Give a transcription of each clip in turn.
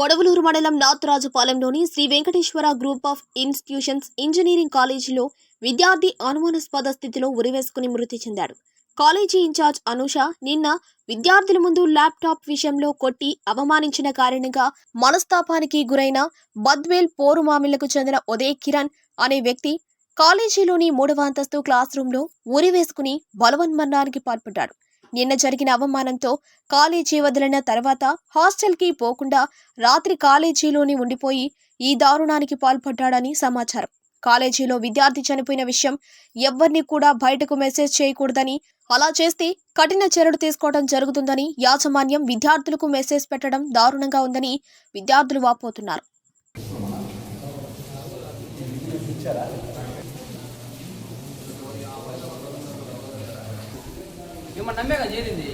కొడవలూరు మండలం నాథరాజుపాలెంలోని Shri Venkateswara group of institutions engineering కాలేజీలో విద్యార్థి అనుమానాస్పద స్థితిలో ఉరివేసుకుని మృతి చెందాడు. కాలేజీ ఇన్ఛార్జ్ అనూష నిన్న విద్యార్థుల ముందు ల్యాప్టాప్ విషయంలో కొట్టి అవమానించిన కారణంగా మనస్తాపానికి గురైన బద్వేల్ పోరుమామిళ్ళకు చెందిన ఉదయ్ కిరణ్ అనే వ్యక్తి కాలేజీలోని మూడవ అంతస్తు క్లాస్ రూంలో ఉరివేసుకుని బలవన్మరణానికి పాల్పడ్డాడు. నిన్న జరిగిన అవమానంతో కాలేజీ వదిలిన తర్వాత హాస్టల్కి పోకుండా రాత్రి కాలేజీలోనే ఉండిపోయి ఈ దారుణానికి పాల్పడ్డాడని సమాచారం. కాలేజీలో విద్యార్థి చనిపోయిన విషయం ఎవ్వరిని కూడా బయటకు మెసేజ్ చేయకూడదని అలా చేస్తే కఠిన చర్యలు తీసుకోవడం జరుగుతుందని యాజమాన్యం విద్యార్థులకు మెసేజ్ పెట్టడం దారుణంగా ఉందని విద్యార్థులు వాపోతున్నారు. మిమ్మల్ని నమ్మేగా చేరింది.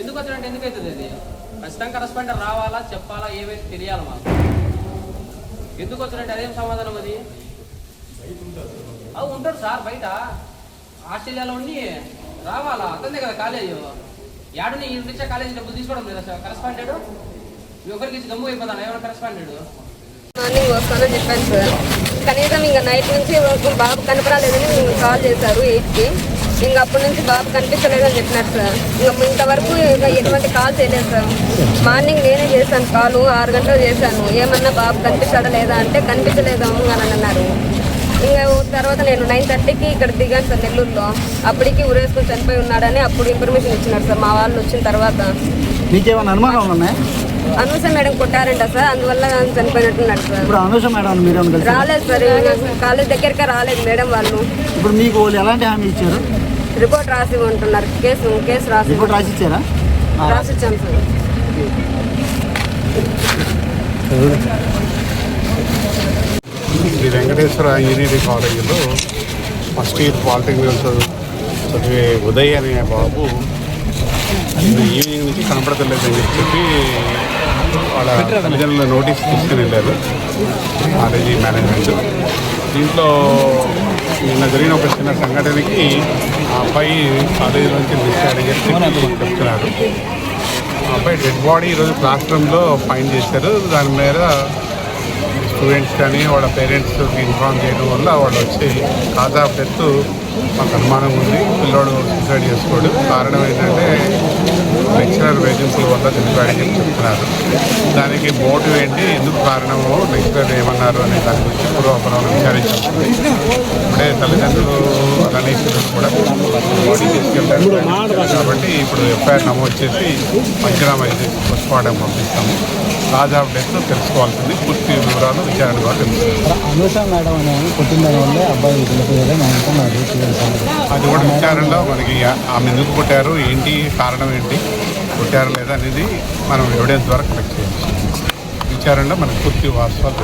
ఎందుకు వచ్చినట్టు ఎందుకు అవుతుంది అది? ఖచ్చితంగా కరస్పాండర్ రావాలా చెప్పాలా ఏవైతే తెలియాలి మాకు. ఎందుకు వచ్చినట్టు అదేం సమాధానం అది? అవి ఉంటాడు సార్ బయట. ఆస్ట్రేలియాలో ఉండి రావాలా? అతనే కదా కాలేజ్. యాడుని ఈ నుంచే కాలేజీ డబ్బులు తీసుకోవడం లేదా సార్? కరస్పాండెడ్ మీ ఒకరికి ఇచ్చి గమ్ము అయిపోతాను? ఏమైనా కరస్పాండెడ్ మార్నింగ్ వస్తానని చెప్పాను సార్. కనీసం ఇంకా నైట్ నుంచి బాబు కనపరాలేదని మేము కాల్ చేశారు ఎయిట్కి ఇంకా అప్పటి నుంచి బాబు కనిపించలేదని చెప్పినారు సార్. ఇంకా ఇంతవరకు ఇంకా ఎటువంటి కాల్ చేయలేదు సార్. మార్నింగ్ నేనే చేశాను కాలు ఆరు గంటలు చేశాను. ఏమన్నా బాబు కనిపించాడా లేదా అంటే కనిపించలేదు అని అన్నారు. ఇంకా తర్వాత నేను నైన్ థర్టీకి ఇక్కడ దిగాను సార్ నెల్లూరులో. అప్పటికి ఊరేసుకొని చనిపోయి ఉన్నాడని అప్పుడు ఇన్ఫర్మేషన్ ఇచ్చినారు సార్ మా వాళ్ళు వచ్చిన తర్వాత. మీకేమైనా ఉన్నాయా? మేడం కొట్టారంట సార్. అందువల్ల చనిపోయినట్టున్నారు సార్. ఇప్పుడు అనూష మేడం రాలేదు సార్ కాలేజ్ దగ్గరికి రాలేదు మేడం వాళ్ళు. ఇప్పుడు మీకు ఎలాంటి హామీ ఇచ్చారు? రిపోర్ట్ రాసి ఉంటున్నారు. కేసు కేసు రాసి రిపోర్ట్ రాసి ఇచ్చారా రాసి ఇచ్చాం సార్. శ్రీ వెంకటేశ్వర ఇంజనీరింగ్ కాలేజీలో ఫస్ట్ ఇయర్ పాలిటెక్నికల్ చదువు చదివే ఉదయ్ అనే బాబు ఈవినింగ్ నుంచి కనపడతలేదని చెప్పి వాళ్ళ తల్లిదండ్రుల నోటీస్ తీసుకుని వెళ్ళారు. College management. దీంట్లో నిన్న జరిగిన ఒక చిన్న సంఘటనకి ఆ అబ్బాయి కాలేజీ నుంచి మిస్ అని చెప్పి చెప్తున్నారు ఆ అబ్బాయి డెడ్ బాడీ ఈరోజు క్లాస్ రూమ్లో ఫైన్ చేశారు. దాని మీద స్టూడెంట్స్ కానీ వాళ్ళ పేరెంట్స్కి ఇన్ఫార్మ్ చేయడం వల్ల వాళ్ళు వచ్చి కాదా పెట్టు మాకు అనుమానం ఉంది. పిల్లోడు సూసైడ్ చేసుకోడు. కారణం ఏంటంటే లెక్చరర్ వేధింపుల వల్ల చనిపోయాడని చెప్తున్నారు. దానికి మోటివ్ ఏంటి? ఎందుకు కారణము? లెక్చరర్ ఏమన్నారు అనే దాని గురించి పూర్వపరం విచారించాల్సింది ఇప్పుడే తల్లిదండ్రులు అలానే కూడా బాడీ తీసుకెళ్ళారు కాబట్టి ఇప్పుడు ఎఫ్ఐఆర్ నమోదు చేసి పంచనామా చేసి పంపిస్తాము. కాజ్ ఆఫ్ డెత్ తెలుసుకోవాల్సింది. పూర్తి వివరాలు విచారణ ద్వారా తెలుస్తుంది అది కూడా విచారణలో మనకి ఆమె ఎందుకు కొట్టారు ఏంటి? కారణం ఏంటి? కొట్టారు లేదా అనేది మనం ఎవిడెన్స్ ద్వారా కలెక్ట్ చేయాలి. విచారణలో మనకు పూర్తి వాస్తవాలు